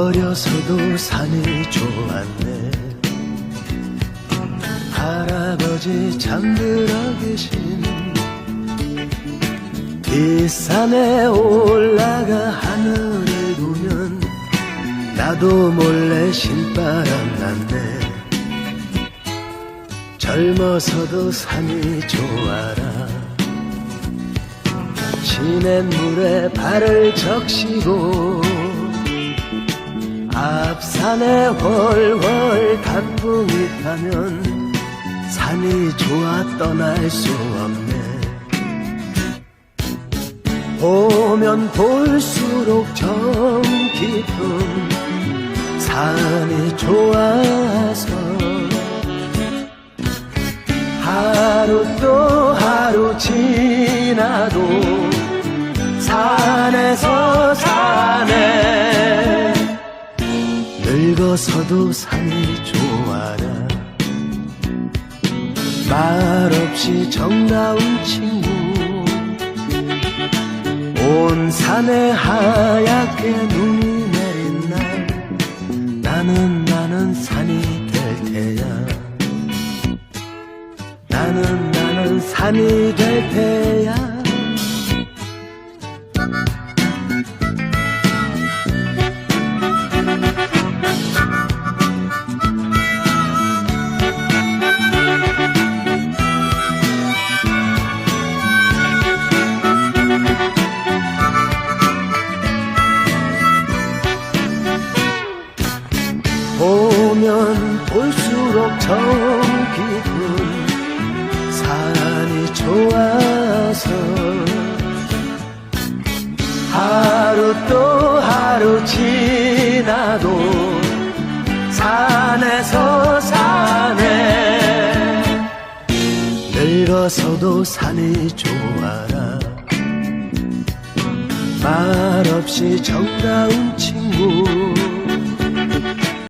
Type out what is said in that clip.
늙어서도 산이 좋았네. 할아버지 잠들어 계신 뒷산에 올라가 하늘을 보면 나도 몰래 신바람 났네. 젊어서도 산이 좋아라. 시냇물에 발을 적시고 앞산에 훨훨 단풍이 타면 산이 좋아 떠날 수 없네. 보면 볼수록 정 깊은 산이 좋아서 하루 또 하루 지나도 늙어서도 산이 좋아라. 말없이 정다운 친구. 온 산에 하얗게 눈이 내린 날. 나는 나는 산이 될 테야. 나는 나는 산이 될 테야 보면 볼수록 정 깊은 산이 좋아서 하루 또 하루 지나도 산에서 사네 늙어서도 산이 좋아라. 말없이 정다운 친구